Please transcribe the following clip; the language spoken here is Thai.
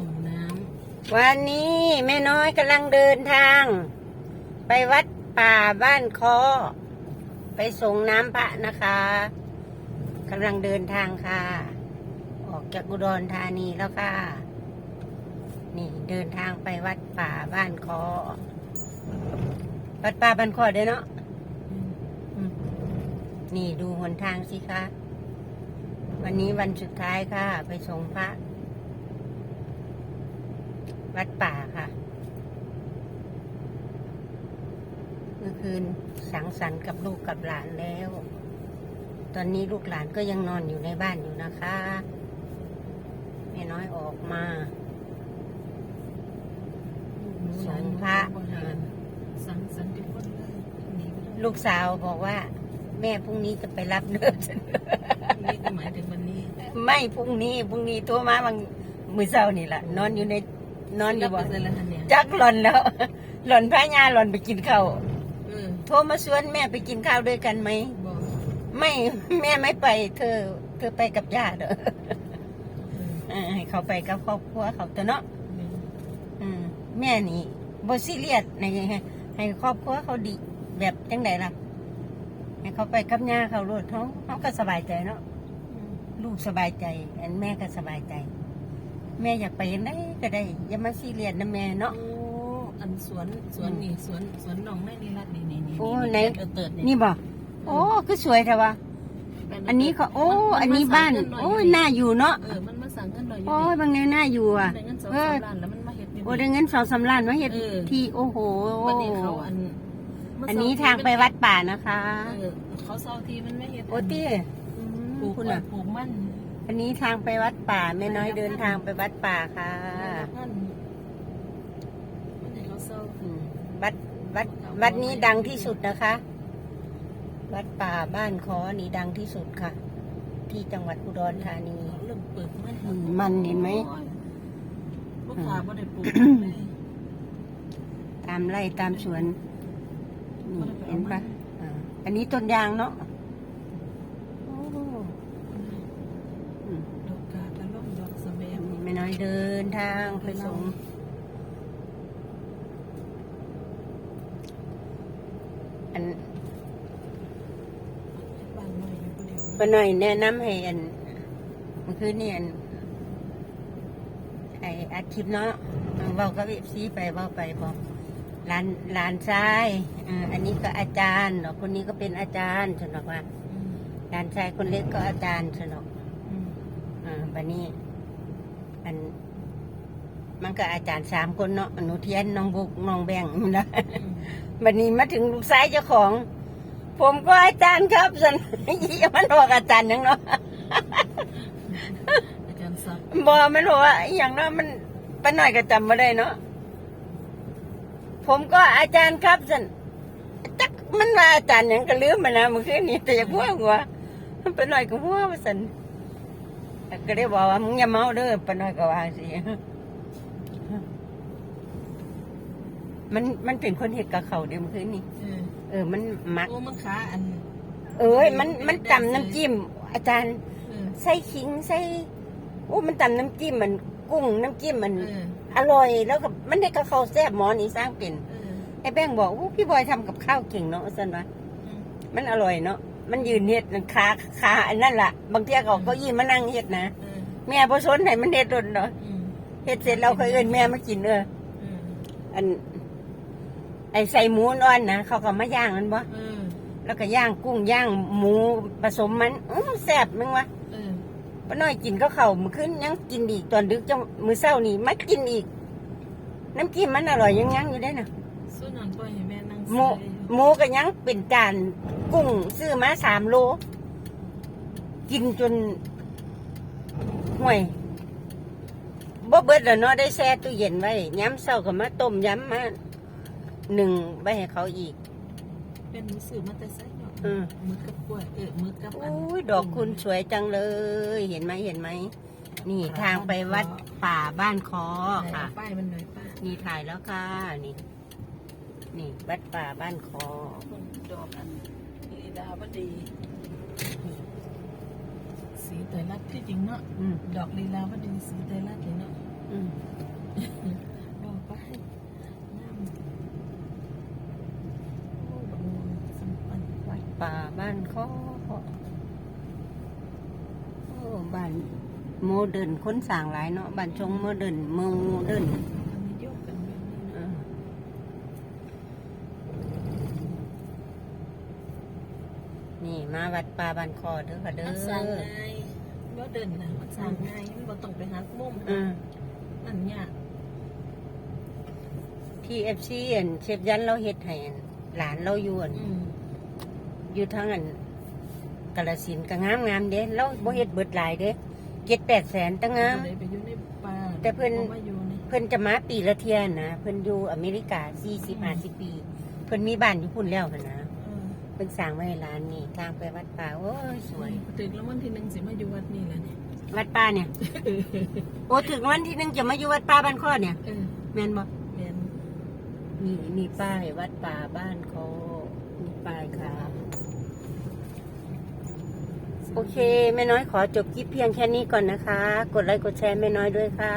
ส่งน้วันนี้แม่น้อยกำลังเดินทาง ไปวัดป่าบ้านคอไปส่งน้ำพระนะคะกำลังเดินทางค่ะ ออกจากอุดรธานีแล้วค่ะ นี่เดินทางไปวัดป่าบ้านคอวัดป่าบ้านคอเด้อเนาะำอืมนี่ดูหนทางสิคะ วันนี้วันสุดท้ายค่ะ ไปส่งพระ วัดป่าค่ะ เมื่อคืนสังสรรค์กับลูกกับหลานแล้ว ตอนนี้ลูกหลานก็ยังนอนอยู่ในบ้านอยู่นะคะแม่น้อยออกมาส่งพระสังสันติคนเลยหนีไปเลยลูกสาวบอกว่า แม่พรุ่งนี้จะไปรับเนื้อฉันนี่ก็หมายถึงวันนี้ ไม่พรุ่งนี้พรุ่งนี้โทรมาบางมือเช้านี่แหละนอนอยู่ใน นอนอยู่บ่รับเปอร์เซ็นต์แล้วทันเนี่ยจักหล่อนแล้ว หล่อนพายาหล่อนไปกินข้าวเออโทรมาชวนแม่ไปกินข้าวด้วยกันไหมบอกไม่แม่ไม่ไป เธอ เธอไปกับญาติเหรอเออเออให้เขาไปกับครอบครัวเขาแต่เนาะเอออืมแม่นี่บซีเรียสในให้ให้ครอบครัวเขาดีแบบจังไดล่ะให้เขาไปกับย่าเขาโลดเขาเขาก็สบายใจเนาะลูกสบายใจ อันแม่ก็สบายใจ แม่อยากไปยังไงก็ได้ อย่ามาซีเรียสนะแม่เนาะ โอ้อันสวนสวนนี่สวนสวนหนองแม่นี่รัดนี่นี่นี่โอ้นี่ไหน เติร์ดเติร์ดนี่บอกโอ้คือสวยแต่ว่า อันนี้เขาโอ้อันนี้บ้านโอ้ยน่าอยู่เนาะเออมันมาสั่งเงินหน่อยโอ้ยบางแนน่าอยู่อะ ได้เงินสองเออสามล้านแล้วมันมาเฮ็ดนี่ โอ้ได้เงินสองสามล้านมาเฮ็ดเออ ที่โอ้โหวันนี้เขาอันเมื่อันนี้ทางไปวัดป่านะคะเออเขาเศร้าทีมันไม่เฮ็ดโอ้ตี้ปลูกคุณอ้อยอะ ปลูกมัน อันนี้ทางไปวัดป่าแม่น้อยเดินทางไปวัดป่าค่ะมันมันให้เขาเศร้าอืมวัดวัดวัดนี้ดังที่สุดนะคะ วัดป่าบ้านคอนี่ดังที่สุดค่ะ ที่จังหวัดอุดรธานีเริ่มเปิดมันอืมมันเห็นไหม ลูกค้าบ่ได้ปลูกเลยตามไร่ตามสวนนี่เห็นปะอ่าอันนี้ต้นยางเนาะโอ้อืม ดอกกาตะล่มดอกสะแบ มนี่แม่น้อยเดินทางไปส่งอันบ้านน้อยอยู่คนเดียวป้าหน่อยแนะนำให้อันเมื่อคืนนี่อันไออาทิตย์เนาะเว้ากับเอฟซีไปเว้าไปบอกหลานหลานชายอ่าอันนี้ก็อาจารย์เนาะคนนี้ก็เป็นอาจารย์ฉันบอกว่าอืมหลานชายคนเล็กก็อาจารย์ฉันบอกอืมอ่าบันนี้ อัน มันก็อาจารย์สามคนเนาะหนูเทียนน้องบุกน้องแบงค์นะอืมบันนี้มาถึงลูกชายเจ้าของ ผมก็อาจารย์ครับสันยี่มันบอกอาจารย์หยังเนาะอาจารย์ศักดิ์บอมันบอกว่าอหย่างเนาะมันป้าหน่อยก็จำมาได้เนาะผมก็อาจารย์ครับสันจักมันว่าอาจารย์หยังก็ลืมมานะเมื่อคืนนี้แต่อยากหัวหัวป้าหน่อยก็หัวว่าสัน ก็ได้บอกว่ามึงอย่าเมาเด้อป้าหน่อยก็ว่าสิมันมันเป็นคนเห็ดกับเขาเดี๋ยวเมื่อคืนนี้เออเออ มันมัก โอ้มันขาอัน เอ้ยมันมันตำน้ำจิ้ม อาจารย์เออใส่ขิงใส่โอ้มันตำน้ำจิ้มมันกุ้งน้ำจิ้มมัน เอออร่อยแล้วก็มันได้กับข้าวแซ่บหมอนี่สร้างเป็นเออไอ้แป้งบอกโอ้พี่บอยทำกับข้าวเก่งเนาะสันวะอืมมันอร่อยเนาะ มันยืนเฮ็ดขาขาอันนั่นล่ะ บางเทีก็เก็ยี่มานั่งเฮ็ดนะเออแม่พอสนให้มันเฮ็ดโดนเนาะอืมเฮ็ดเสร็จเราก็เอิ้นแม่มากินเอออืมอัน ไอ้ใส่หมูอ่อนนะเขาก็มาย่างมันบ่เออแล้วก็ย่างกุ้งย่างหมูผสมมันอื้อแซ่บมึงวะเออป้าน้อยกินก็เขาวมื้อคืนยังกินอีกตอนดึกจังมื้อเช้านี่มากินอีก น้ำจิ้มมันอร่อยยังยังอยู่ได้น่ะส่วนนั้นปล่อยให้แม่นั่งหมูใส่หมูก็ยังเป็นจาน กุ้งซื้อมาสามโล กินจนห่วยบ่เบิดแล้วเนาะได้แช่ตู้เย็นไว้ย้ำเช้าก็มาต้มย้ำมาหนึ่งไว้ให้เขาอีก เป็นมือสื่อมาแต่ไซเนาะอืม มือกับกล้วยเออมือกับอันอุ้ยดอกคุณสวยจังเลย เห็นไหมเห็นไหม นี่ทางไปวัดป่าบ้านคอไหนค่ะ เอาป้ายมันหน่อยป้านี่ถ่ายแล้วค่ะ นี่ นี่ วัดป่าบ้านคอ ดอกอันลี ดาวดี สีเตยรัดที่จริงเนาะอืมดอกลีลาวดีสีเตยรัดเลยเนาะอืมบอกไปน้ำโอ้บังงสมปันวัดป่าบ้านข้อโอ้บ้านโมเดิร์นคนสร้างหลายเนาะบ้านชงโมเดิร์นเมืองโมเดิร์น อันนี้ยกกันแบบนี้ เอ นะ อนี่ มาวัดป่าบ้านคอเด้อค่ะเด้มันอสั่งง่ายบ่เดินนะมันสั่งง่ายมันบ่ต้องไปหามุมอืมอันเนี้ยที่เอฟซีอันเชฟยันเราเฮ็ดให้อันหลานเราอยู่อันอืมอยู่ทางอันกาลสินธุ์ก็งามงามๆเด้เราบ่เฮ็ดเบิดหลายเด้เจ็ดแปดแสนตั้งงามเลยไปอยู่ในป่าแต่เพิ่น บ่มาอยู่ใน เพิ่นจะมาปีละเที่ยนะเพิ่นอยู่อเมริกาสี่สิบห้าสิบปี เพิ่นมีบ้านอยู่พุ่นแล้วหั่นนะเออเพิ่นสร้างไว้ให้หลานนี่ทางไปวัดป่าโอ้ยสวย ถึงแล้ววันที่หนึ่งสิมาอยู่วัดนี่แหละเนี่ยวัดป่าเนี่ยโอ้ถึงวันที่หนึงจะมาอยู่วัดป่าบ้านข้อเนี่ยเออแม่นบ่แม่นมีมีป้ายวัดป่าบ้านเขามีป้ายค่ะ โอเคแม่น้อยขอจบคลิปเพียงแค่นี้ก่อนนะคะ กดไลค์กดแชร์แม่น้อยด้วยค่ะ